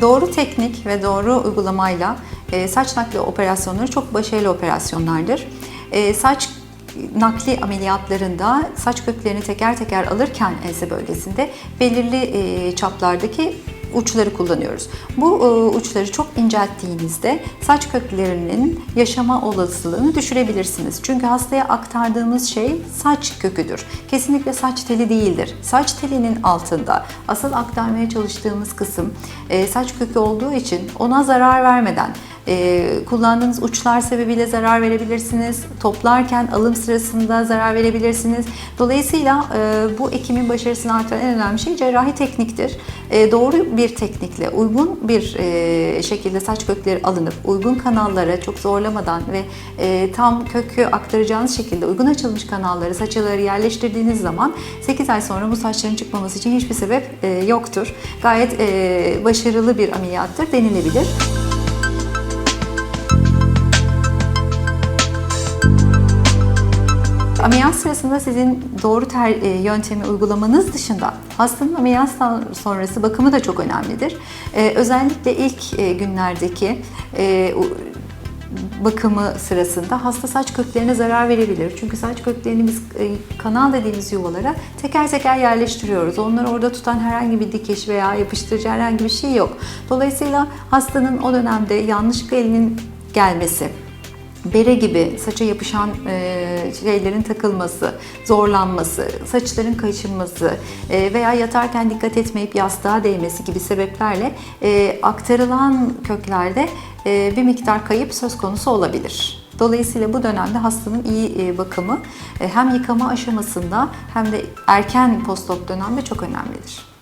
Doğru teknik ve doğru uygulamayla e, saç nakli operasyonları çok başarılı operasyonlardır. E, saç nakli ameliyatlarında saç köklerini teker teker alırken ense bölgesinde belirli e, çaplardaki uçları kullanıyoruz. Bu e, uçları çok incelttiğinizde saç köklerinin yaşama olasılığını düşürebilirsiniz. Çünkü hastaya aktardığımız şey saç köküdür. Kesinlikle saç teli değildir. Saç telinin altında asıl aktarmaya çalıştığımız kısım e, saç kökü olduğu için ona zarar vermeden e, kullandığınız uçlar sebebiyle zarar verebilirsiniz. Toplarken alım sırasında zarar verebilirsiniz. Dolayısıyla e, bu ekimin başarısını artıran en önemli şey cerrahi tekniktir. E, doğru bir teknikle, uygun bir e, şekilde saç kökleri alınıp uygun kanallara çok zorlamadan ve e, tam kökü aktaracağınız şekilde uygun açılmış kanalları, saçaları yerleştirdiğiniz zaman 8 ay sonra bu saçların çıkmaması için hiçbir sebep e, yoktur. Gayet e, başarılı bir ameliyattır denilebilir. Ameliyat sırasında sizin doğru ter, e, yöntemi uygulamanız dışında hastanın ameliyattan sonrası bakımı da çok önemlidir. E, özellikle ilk e, günlerdeki e, bakımı sırasında hasta saç köklerine zarar verebilir. Çünkü saç köklerini biz e, kanal dediğimiz yuvalara teker teker yerleştiriyoruz. Onları orada tutan herhangi bir dikiş veya yapıştırıcı herhangi bir şey yok. Dolayısıyla hastanın o dönemde yanlışlıkla elinin gelmesi, bere gibi saça yapışan e, şeylerin takılması, zorlanması, saçların kaşınması e, veya yatarken dikkat etmeyip yastığa değmesi gibi sebeplerle e, aktarılan köklerde bir miktar kayıp söz konusu olabilir. Dolayısıyla bu dönemde hastanın iyi bakımı hem yıkama aşamasında hem de erken postop dönemde çok önemlidir.